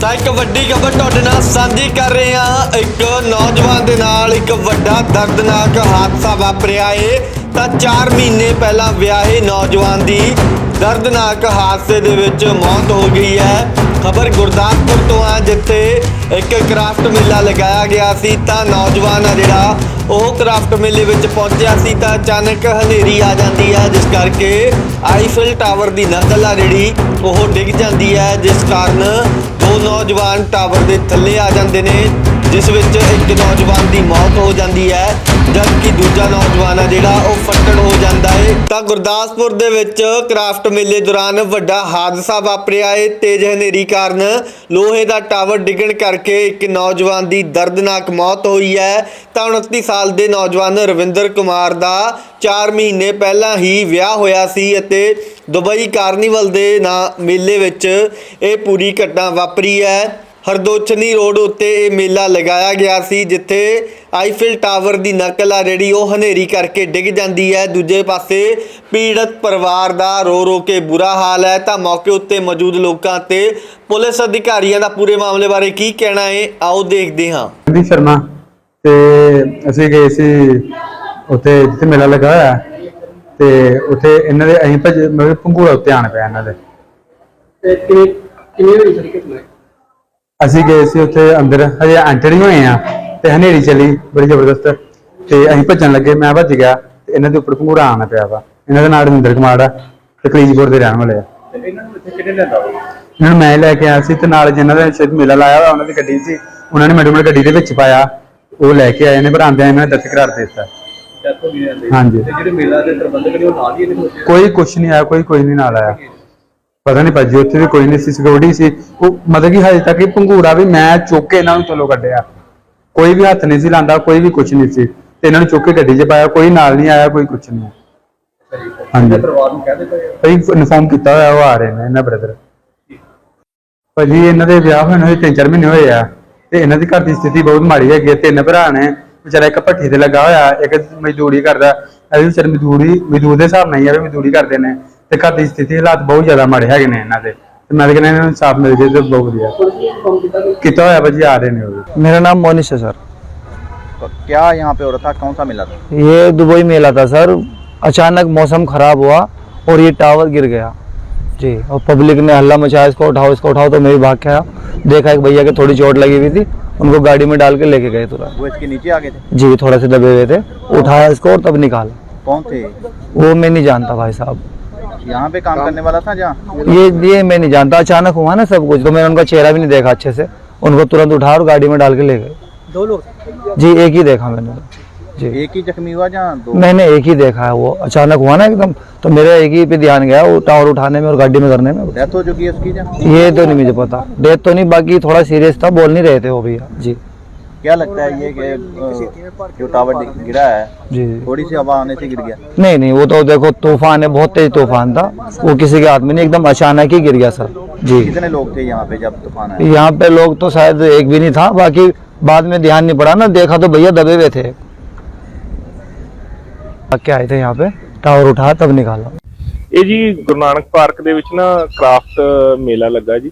ਤਾਂ ਇੱਕ ਵੱਡੀ ਖਬਰ ਤੁਹਾਡੇ ਨਾਲ ਸਾਂਝੀ ਕਰ ਰਹੇ ਹਾਂ। ਇੱਕ ਨੌਜਵਾਨ ਦੇ ਨਾਲ ਇੱਕ ਵੱਡਾ ਦਰਦਨਾਕ ਹਾਦਸਾ ਵਾਪਰਿਆ ਏ। ਤਾਂ 4 ਮਹੀਨੇ ਪਹਿਲਾਂ ਵਿਆਹੇ ਨੌਜਵਾਨ ਦੀ ਦਰਦਨਾਕ ਹਾਦਸੇ ਦੇ ਵਿੱਚ ਮੌਤ ਹੋ ਗਈ ਹੈ। ਖਬਰ ਗੁਰਦਾਸਪੁਰ ਤੋਂ ਆ, ਜਿੱਥੇ ਇੱਕ ਕ੍ਰਾਫਟ ਮੇਲਾ ਲਗਾਇਆ ਗਿਆ ਸੀ। ਤਾਂ ਨੌਜਵਾਨ ਆ ਜਿਹੜਾ, ਉਹ ਕ੍ਰਾਫਟ ਮੇਲੇ ਵਿੱਚ ਪਹੁੰਚਿਆ ਸੀ। ਤਾਂ ਅਚਾਨਕ ਹਨੇਰੀ ਆ ਜਾਂਦੀ ਹੈ, ਜਿਸ ਕਰਕੇ ਆਈਫਲ ਟਾਵਰ ਦੀ ਨਕਲ ਆ ਜਿਹੜੀ, ਉਹ ਡਿੱਗ ਜਾਂਦੀ ਹੈ। ਜਿਸ ਕਾਰਨ ਦੋ ਨੌਜਵਾਨ ਟਾਵਰ ਦੇ ਥੱਲੇ ਆ ਜਾਂਦੇ ਨੇ, ਜਿਸ ਵਿੱਚ ਇੱਕ ਨੌਜਵਾਨ ਦੀ ਮੌਤ ਹੋ ਜਾਂਦੀ ਹੈ। ਜਦਕਿ ਦੂਜਾ ਨੌਜਵਾਨ ਆ ਜਿਹੜਾ ਉਹ ਫੱਟੜ ਹੋ ਜਾਂਦਾ ਏ, ਤਾਂ ਗੁਰਦਾਸਪੁਰ ਦੇ ਵਿੱਚ ਕ੍ਰਾਫਟ ਮੇਲੇ ਦੌਰਾਨ ਵੱਡਾ ਹਾਦਸਾ ਵਾਪਰਿਆ ਏ। ਤੇਜ਼ ਹਨੇਰੀ ਕਾਰਨ ਲੋਹੇ ਦਾ ਟਾਵਰ ਡਿੱਗਣ ਕਰਕੇ ਇੱਕ ਨੌਜਵਾਨ ਦੀ ਦਰਦਨਾਕ ਮੌਤ ਹੋਈ ਹੈ। ਤਾਂ 29 ਸਾਲ ਦੇ ਨੌਜਵਾਨ ਰਵਿੰਦਰ ਕੁਮਾਰ ਦਾ 4 ਮਹੀਨੇ ਪਹਿਲਾਂ ਹੀ ਵਿਆਹ ਹੋਇਆ ਸੀ ਅਤੇ ਦੁਬਈ ਕਾਰਨੀਵਲ ਦੇ ਨਾ ਮੇਲੇ ਵਿੱਚ ਇਹ ਪੂਰੀ ਘਟਨਾ ਵਾਪਰੀ ਹੈ। ਹਰਦੋਚਨੀ ਰੋਡ ਉੱਤੇ ਇਹ ਮੇਲਾ ਲਗਾਇਆ ਗਿਆ ਸੀ, ਜਿੱਥੇ ਆਈਫਿਲ ਟਾਵਰ ਦੀ ਨਕਲ ਆ ਜਿਹੜੀ ਉਹ ਹਨੇਰੀ ਕਰਕੇ ਡਿੱਗ ਜਾਂਦੀ ਹੈ। ਦੂਜੇ ਪਾਸੇ ਪੀੜਤ ਪਰਿਵਾਰ ਦਾ ਰੋ ਰੋ ਕੇ ਬੁਰਾ ਹਾਲ ਹੈ। ਤਾਂ ਮੌਕੇ ਉੱਤੇ ਮੌਜੂਦ ਲੋਕਾਂ ਤੇ ਪੁਲਿਸ ਅਧਿਕਾਰੀਆਂ ਦਾ ਪੂਰੇ ਮਾਮਲੇ ਬਾਰੇ ਕੀ ਕਹਿਣਾ ਹੈ ਆਓ ਦੇਖਦੇ ਹਾਂ। ਦੀ ਸ਼ਰਮਾ ਤੇ ਅਸੀਂ ਗਏ ਸੀ ਉੱਥੇ ਜਿੱਥੇ ਮੇਲਾ ਲੱਗਾ ਹੋਇਆ। ਤੇ ਉੱਥੇ ਇਹਨਾਂ ਦੇ ਅਸੀਂ ਭਜ ਮਤਲਬ ਪੰਘੂੜਾ ਉੱਤੇ ਆਣ ਪਿਆ ਇਹਨਾਂ ਦੇ। ਤੇ ਅਸੀਂ ਗਏ ਸੀ ਉੱਥੇ ਅੰਦਰ ਹਜੇ ਐਂਟਰ ਹੀ ਹੋਏ ਆ। ਤੇ ਹਨੇਰੀ ਚੱਲੀ ਬੜੀ ਜ਼ਬਰਦਸਤ। ਤੇ ਅਸੀਂ ਭੱਜਣ ਲੱਗੇ ਮੈਂ ਭੱਜ ਗਿਆ ਤੇ ਇਹਨਾਂ ਦੇ ਉੱਪਰ ਪੰਘੂੜਾ ਆਣ ਪਿਆ ਵਾ। ਇਹਨਾਂ ਦਾ ਨਾਮ ਰਵਿੰਦਰ ਕੁਮਾਰ ਆ ਤੇ ਕਲੀਜਪੁਰ ਦੇ ਰਹਿਣ ਵਾਲੇ ਆ। ਤੇ ਇਹਨਾਂ ਨੂੰ ਇੱਥੇ ਕਿਹਨੇ ਲਿਆਂਦਾ ਵਾ? ਇਹਨਾਂ ਨੂੰ ਮੈਂ ਲੈ ਕੇ ਆਇਆ ਸੀ ਤੇ ਨਾਲ ਜਿਨ੍ਹਾਂ ਦਾ ਸ਼ਾਇਦ ਮੇਲਾ ਲਾਇਆ ਹੋਇਆ ਉਹਨਾਂ ਦੀ ਗੱਡੀ ਸੀ। ਉਹਨਾਂ ਨੇ ਮੈਡਮ ਨੂੰ ਗੱਡੀ ਦੇ ਵਿੱਚ ਪਾਇਆ ਉਹ ਲੈ ਕੇ ਆਏ ਨੇ ਪਰ ਆਂਦਿਆਂ ਇਹਨਾਂ ਨੇ ਦਸਤ ਕਰਾਰ ਦੇ ਦਿੱਤਾ। ਹਾਂਜੀ। ਤੇ ਜਿਹੜੇ ਮੇਲਾ ਦੇ ਪ੍ਰਬੰਧਕ ਨੇ ਉਹ ਨਾਲ ਹੀ ਇਹਦੇ ਵਿੱਚ ਕੋਈ ਕੁਛ ਨਹੀਂ ਆਇਆ ਕੋਈ ਕੋਈ ਨਹੀਂ ਨਾਲ ਆਇਆ। ਪਤਾ ਨਹੀਂ ਭਾਜੀ ਉੱਥੇ ਵੀ ਕੋਈ ਨਹੀਂ ਸੀ ਸਿਕਿਉਰਿਟੀ ਸੀ। ਉਹ ਮਤਲਬ ਕਿ ਹਜੇ ਤੱਕ ਇਹ ਪੰਘੂੜਾ ਵੀ ਮੈਂ ਚੁੱਕ ਕੇ ਇਹਨਾਂ ਨੂੰ ਚਲੋ ਕੱਢਿਆ। ਕੋਈ ਵੀ ਹੱਥ ਨਹੀਂ ਸੀ ਲਾਂਦਾ ਕੋਈ ਵੀ ਕੁਛ ਨਹੀਂ ਸੀ। ਤੇ ਇਹਨਾਂ ਨੂੰ ਚੁੱਕ ਕੇ ਗੱਡੀ 'ਚ ਪਾਇਆ ਕੋਈ ਨਾਲ ਨਹੀਂ ਆਇਆ ਕੋਈ ਕੁਛ ਨਹੀਂ। ਹਾਂਜੀ। ਪਰਿਵਾਰ ਨੂੰ ਕਹਿ ਦਿੱਤਾ ਭਾਈ ਇਨਫਾਰਮ ਕੀਤਾ ਹੋਇਆ ਉਹ ਆ ਰਹੇ ਨੇ ਇਹਨਾਂ ਬ੍ਰਦਰ। ਭਾਜੀ ਇਹਨਾਂ ਦੇ ਵਿਆਹ ਹੋਏ ਨੂੰ ਹਜੇ ਤਿੰਨ ਚਾਰ ਮਹੀਨੇ ਹੋਏ ਆ। ਤੇ ਇਹਨਾਂ ਦੀ ਘਰ ਦੀ ਸਥਿਤੀ ਬਹੁਤ ਮਾੜੀ ਹੈਗੀ ਹੈ ਤਿੰਨ ਭਰਾ ਨੇ ਵਿਚਾਰਾ ਇੱਕ ਭੱਠੀ ਤੇ ਲੱਗਾ ਹੋਇਆ ਇੱਕ ਮਜ਼ਦੂਰੀ ਕਰਦਾ। ਇਹ ਵੀ ਵਿਚਾਰੇ ਮਜ਼ਦੂਰੀ ਮਜ਼ਦੂਰ ਦੇ ਹਿਸਾਬ ਨਾਲ ਹੀ ਆ ਵੀ ਮਜ਼ਦੂਰੀ ਕਰਦੇ ਨੇ। ਤੇ ਘਰ ਦੀ ਸਥਿਤੀ ਹਾਲਾਤ ਬਹੁਤ ਜ਼ਿਆਦਾ ਮਾੜੇ ਹੈਗੇ ਨੇ ਇਹਨਾਂ ਦੇ। ਮੈਂ ਤਾਂ ਕਹਿੰਦਾ ਇਹਨਾਂ ਨੂੰ ਇਨਸਾਫ ਮਿਲ ਜੇ ਤੇ ਬਹੁਤ ਵਧੀਆ ਕੰਮ ਕੀਤਾ ਕਿ ਕੀਤਾ ਹੋਇਆ ਭਾਜੀ ਆ ਰਹੇ ਨੇ ਉਹ ਵੀ। मेरा नाम मोनिश है सर तो क्या यहाँ पे हो रहा था कौन सा मिला था ये दुबई मेला था सर अचानक मौसम खराब हुआ और ये टावर गिर गया जी और पब्लिक ने हल्ला मचाया इसको उठाओ इसको उठाओ तो मैं भी भाग के आया देखा एक भैया के थोड़ी चोट लगी हुई थी उनको गाड़ी में डाल के लेके गए तुरंत वो इसके नीचे आ गए थे जी थोड़ा से दबे हुए थे उठाया इसको और तब निकाला कौन थे वो मैं नहीं जानता भाई साहब यहाँ पे काम करने वाला था जहाँ? ये ये मैं नहीं जानता अचानक हुआ ना सब कुछ तो मैंने उनका चेहरा भी नहीं देखा अच्छे से। उनको तुरंत उठा और गाड़ी में डाल के ले गए। दो लोग? जी एक ही देखा मैंने। जी। एक ही जख्मी हुआ जहाँ? मैंने एक ही देखा है वो। अचानक हुआ ना एकदम तो मेरा एक ही पे ध्यान गया वो टावर उठाने में और गाड़ी में करने में। डेथ हो चुकी है उसकी ये तो नहीं मुझे पता। डेथ तो नहीं बाकी थोड़ा सीरियस था बोल नहीं रहे थे वो भैया। जी। क्या लगता है ये कि अ, जो टावर गिर- गिरा है जी थोड़ी सी हवा आने से गिर गया नहीं नहीं वो तो देखो तूफान है बहुत तेज तूफान था वो किसी के हाथ में नहीं एकदम अचानक ही गिर गया सर जी कितने लोग थे यहाँ पे जब तूफान आया यहाँ पे लोग तो शायद एक भी नहीं था बाकी बाद में ध्यान नहीं पड़ा ना देखा तो भैया दबे हुए थे के आए थे यहाँ पे टावर उठाया तब निकाला ਇਹ ਜੀ ਗੁਰੂ ਨਾਨਕ ਪਾਰਕ ਦੇ ਵਿੱਚ ਨਾ ਕ੍ਰਾਫਟ ਮੇਲਾ ਲੱਗਾ ਜੀ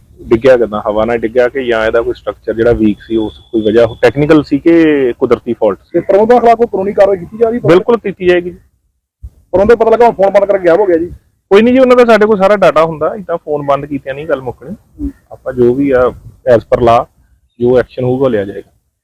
ਡਿੱਗਿਆ ਕਿਦਾਂ ਹਵਾ ਨਾਲ ਡਿੱਗਿਆ ਕਿ ਜਾਂ ਇਹਦਾ ਕੋਈ ਸਟਰਕਚਰ ਜਿਹੜਾ ਵੀਕ ਸੀ ਉਸ ਕੋਈ ਵਜ੍ਹਾ ਟੈਕਨੀਕਲ ਸੀ ਕਿ ਕੁਦਰਤੀ ਫਾਲਟ ਸੀ? ਤੇ ਪ੍ਰਬੰਧਕ ਖਿਲਾਫ ਕੋਈ ਕਾਨੂੰਨੀ ਕਾਰਵਾਈ ਕੀਤੀ ਜਾ ਰਹੀ ਬਿਲਕੁਲ ਕੀਤੀ ਜਾਏਗੀ ਪ੍ਰਬੰਧਕ ਪਤਾ ਲੱਗਾ ਫੋਨ ਬੰਦ ਕਰਕੇ ਗਾਇਬ ਹੋ ਗਿਆ ਜੀ। ਕੋਈ ਨਹੀਂ ਜੀ ਉਹਨਾਂ ਦਾ ਸਾਡੇ ਕੋਲ ਸਾਰਾ ਡਾਟਾ ਹੁੰਦਾ ਇਦਾਂ ਫੋਨ ਬੰਦ ਕੀਤਿਆਂ ਨਹੀਂ ਗੱਲ ਮੁੱਕਣੀ। ਆਪਾਂ ਜੋ ਵੀ ਆ ਐਸ ਪਰ ਲਾ ਜੋ ਐਕਸ਼ਨ ਹੋਊਗਾ ਲਿਆ ਜਾਏਗਾ।